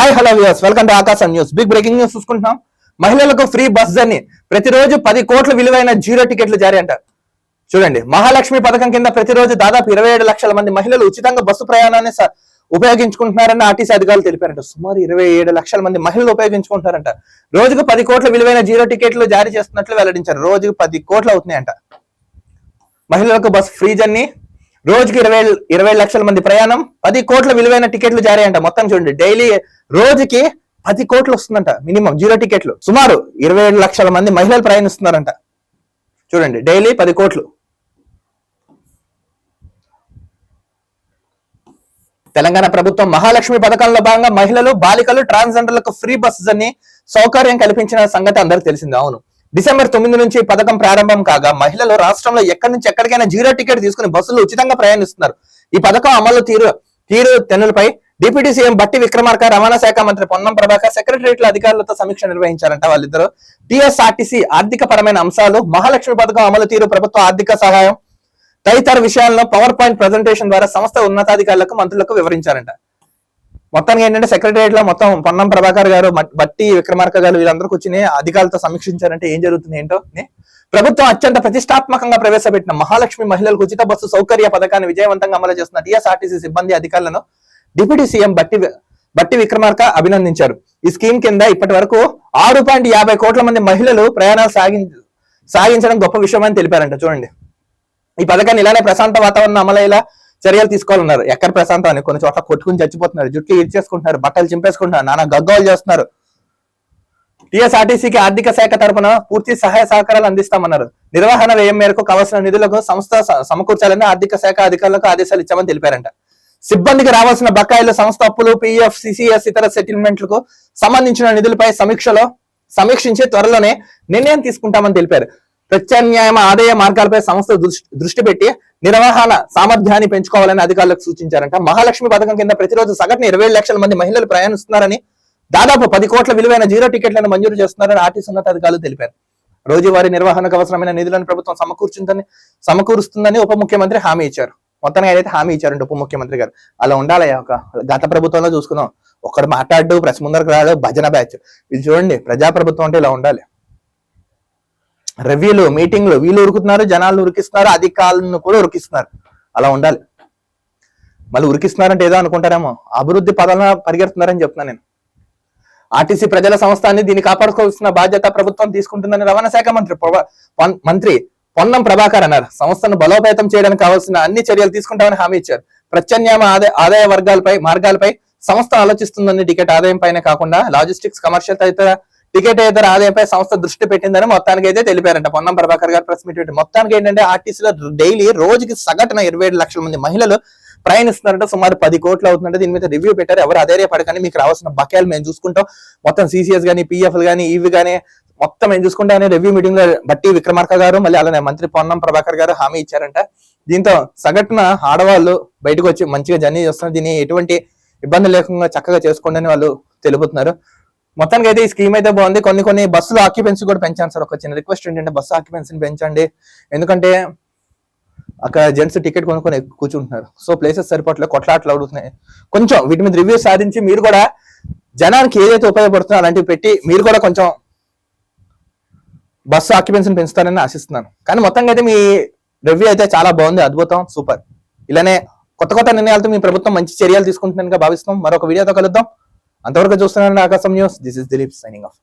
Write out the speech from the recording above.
Hi hello views welcome to Aakasam news. Big breaking news చూసుకుంటున్నాం. మహిళలకు free bus journey. ప్రతిరోజు పది కోట్ల విలువైన జీరో టికెట్లు జారీ అంట చూడండి మహాలక్ష్మి పథకం కింద ప్రతిరోజు దాదాపు ఇరవై ఏడు లక్షల మంది మహిళలు ఉచితంగా బస్సు ప్రయాణాన్ని ఉపయోగించుకుంటున్నారని ఆర్టీసీ అధికారులు తెలిపారంట. సుమారు ఇరవై ఏడు లక్షల మంది మహిళలు ఉపయోగించుకుంటారంట రోజుకు పది కోట్ల విలువైన జీరో టికెట్లు జారీ చేస్తున్నట్లు వెల్లడించారు. రోజుకు పది కోట్లు అవుతున్నాయంట. మహిళలకు బస్ ఫ్రీ జర్నీ రోజుకి ఇరవై ఇరవై లక్షల మంది ప్రయాణం పది కోట్ల విలువైన టికెట్లు జారీ అంట మొత్తం చూడండి డైలీ రోజుకి పది కోట్లు వస్తుందంట మినిమం జీరో టికెట్లు. సుమారు ఇరవై ఏడు లక్షల మంది మహిళలు ప్రయాణిస్తున్నారంట. చూడండి డైలీ పది కోట్లు. తెలంగాణ ప్రభుత్వం మహాలక్ష్మి పథకంలో భాగంగా మహిళలు బాలికలు ట్రాన్స్జెండర్లకు ఫ్రీ బస్సెస్ అన్ని సౌకర్యం కల్పించిన సంగతి అందరికి తెలిసింది. అవును. డిసెంబర్ తొమ్మిది నుంచి పథకం ప్రారంభం కాగా మహిళలు రాష్ట్రంలో ఎక్కడి నుంచి ఎక్కడికైనా జీరో టికెట్ తీసుకుని బస్సులు ఉచితంగా ప్రయాణిస్తున్నారు. ఈ పథకం అమలు తీరు తీరు తెన్నులపై డిప్యూటీ సీఎం బట్టి విక్రమార్క రవాణా శాఖ మంత్రి పొన్నం ప్రభాకర్ సెక్రటరియట్ల అధికారులతో సమీక్ష నిర్వహించారంట వాళ్ళిద్దరు. టీఎస్ఆర్టీసీ ఆర్థిక పరమైన అంశాలు మహాలక్ష్మి పథకం అమలు తీరు ప్రభుత్వ ఆర్థిక సహాయం తదితర విషయాలను పవర్ పాయింట్ ప్రజెంటేషన్ ద్వారా సంస్థ ఉన్నతాధికారులకు మంత్రులకు వివరించారంట. మొత్తానికి ఏంటంటే సెక్రటరియట్లో మొత్తం పొన్నం ప్రభాకర్ గారు బట్టి విక్రమార్క గారు వీళ్ళందరూ కూర్చుని అధికారులతో సమీక్షించారంటే ఏం జరుగుతుంది ఏంటో? ప్రభుత్వం అత్యంత ప్రతిష్టాత్మకంగా ప్రవేశపెట్టిన మహాలక్ష్మి మహిళలకు ఉచిత బస్సు సౌకర్య పథకాన్ని విజయవంతంగా అమలు చేస్తున్న టీఎస్ఆర్టీసీ సిబ్బంది అధికారులను డిప్యూటీ సీఎం బట్టి బట్టి విక్రమార్క అభినందించారు. ఈ స్కీమ్ కింద ఇప్పటి వరకు ఆరు పాయింట్ యాభై కోట్ల మంది మహిళలు ప్రయాణాలు సాగి సాగించడం గొప్ప విషయం అని తెలిపారంట. చూడండి. ఈ పథకాన్ని ఇలానే ప్రశాంత వాతావరణం అమలయ్యేలా చర్యలు తీసుకోవాలన్నారు. ఎక్కడ ప్రశాంతం అని కొన్ని చోట్ల కొట్టుకుని చచ్చిపోతున్నారు. జుట్లు ఇచ్చేసుకుంటున్నారు బట్టలు చింపేసుకుంటున్నారు నానా గగ్గోలు చేస్తున్నారు. టీఎస్ఆర్టీసీకి ఆర్థిక శాఖ తరపున పూర్తి సహాయ సహకారాలు అందిస్తామన్నారు. నిర్వహణ వ్యయం మేరకు కావాల్సిన నిధులకు సంస్థ సమకూర్చాలని ఆర్థిక శాఖ అధికారులకు ఆదేశాలు ఇచ్చామని తెలిపారంట. సిబ్బందికి రావాల్సిన బకాయిలు సంస్థ అప్పులు పిఎఫ్ సిసిఎస్ ఇతర సెటిల్మెంట్లకు సంబంధించిన నిధులపై సమీక్షలో సమీక్షించి త్వరలోనే నిర్ణయం తీసుకుంటామని తెలిపారు. ప్రత్యామ్నాయ ఆదాయ మార్గాలపై సంస్థ దృష్టి దృష్టి పెట్టి నిర్వహణ సామర్థ్యాన్ని పెంచుకోవాలని అధికారులకు సూచించారంట. మహాలక్ష్మి పథకం కింద ప్రతిరోజు సగటున ఇరవై లక్షల మంది మహిళలు ప్రయాణిస్తున్నారని దాదాపు పది కోట్ల విలువైన జీరో టికెట్లను మంజూరు చేస్తున్నారని ఆర్టీసీ ఉన్నతాధికారులు తెలిపారు. రోజువారీ నిర్వహణకు అవసరమైన నిధులను ప్రభుత్వం సమకూర్చుందని సమకూరుస్తుందని ఉప ముఖ్యమంత్రి హామీ ఇచ్చారు. మొత్తంగా ఏదైతే హామీ ఇచ్చారంటే ఉప ముఖ్యమంత్రి గారు. అలా ఉండాలి ఒక గత ప్రభుత్వంలో చూసుకున్నాం. ఒక్కడు మాట్లాడు ప్రెస్ ముందరకు రాడు భజన బ్యాచ్. ఇది చూడండి ప్రజాప్రభుత్వం అంటే ఇలా ఉండాలి. రివ్యూలు మీటింగ్లు వీళ్ళు ఉరుకుతున్నారు జనాలు ఉరికిస్తున్నారు అధికారులను కూడా ఉరికిస్తున్నారు. అలా ఉండాలి. మళ్ళీ ఉరికిస్తున్నారంటే ఏదో అనుకుంటారేమో. అభివృద్ధి పదాలను పరిగెడుతున్నారని చెప్తున్నాను నేను. ఆర్టీసీ ప్రజల సంస్థ అని దీన్ని కాపాడుకోవాల్సిన బాధ్యత ప్రభుత్వం తీసుకుంటుందని రవాణా శాఖ మంత్రి మంత్రి పొన్నం ప్రభాకర్ అన్నారు. సంస్థను బలోపేతం చేయడానికి కావాల్సిన అన్ని చర్యలు తీసుకుంటామని హామీ ఇచ్చారు. ప్రత్యామ్నాయ ఆదాయ ఆదాయ వర్గాలపై మార్గాలపై సంస్థ ఆలోచిస్తుందని టికెట్ ఆదాయం పైన కాకుండా లాజిస్టిక్స్ కమర్షియల్ తదితర టికెట్ ఆదాయంపై సంస్థ దృష్టి పెట్టిందని మొత్తానికి అయితే తెలిపారంట. పొన్నం ప్రభాకర్ గారు ప్రెస్ మీట్ మొత్తానికి ఏంటంటే ఆర్టీసీలో డైలీ రోజుకి సగటున ఇరవై ఏడు లక్షల మంది మహిళలు ప్రయాణిస్తున్నారంట. సుమారు పది కోట్లు అవుతుందంటే. దీని మీద రివ్యూ పెట్టారు. ఎవరు అధైర్యపడకండి. మీకు రావాల్సిన బకాయిలు మేము చూసుకుంటాం. మొత్తం సీసీఎస్ గానీ పిఎఫ్ గానీ ఇవి గానీ మొత్తం మేము చూసుకుంటా అనే రివ్యూ మీటింగ్లో బట్టి విక్రమార్క గారు మళ్ళీ అలానే మంత్రి పొన్నం ప్రభాకర్ గారు హామీ ఇచ్చారంట. దీంతో సగటున ఆడవాళ్ళు బయటకు వచ్చి మంచిగా జర్నీ చేస్తున్నారు. దీన్ని ఎటువంటి ఇబ్బంది లేకుండా చక్కగా చేసుకోండి వాళ్ళు తెలుపుతున్నారు. మొత్తానికి అయితే ఈ స్కీమ్ అయితే బాగుంది. కొన్ని కొన్ని బస్సుల ఆక్యుపెన్సీ కూడా పెంచాను సార్. ఒక చిన్న రిక్వెస్ట్ ఏంటంటే బస్సు ఆక్యుపెన్సీని పెంచండి. ఎందుకంటే అక్కడ జెంట్స్ టికెట్ కొనుక్కొని కూర్చుంటున్నారు. సో ప్లేసెస్ సరిపోవట్లేదు కొట్లాట్లు అవుతున్నాయి. కొంచెం వీటి మీద రివ్యూ సాధించి మీరు కూడా జనానికి ఏదైతే ఉపయోగపడుతుందో అలాంటివి పెట్టి మీరు కూడా కొంచెం బస్సు ఆక్యుపెన్సీని పెంచుతారని ఆశిస్తున్నాను. కానీ మొత్తంగా అయితే మీ రివ్యూ అయితే చాలా బాగుంది. అద్భుతం. సూపర్. ఇలానే కొత్త కొత్త నిర్ణయాలతో మీ ప్రభుత్వం మంచి చర్యలు తీసుకుంటుందని భావిస్తాం మరొక వీడియోతో కలుద్దాం. అంతవరకు చూస్తున్నాను Aakasam news. This is Dilip signing off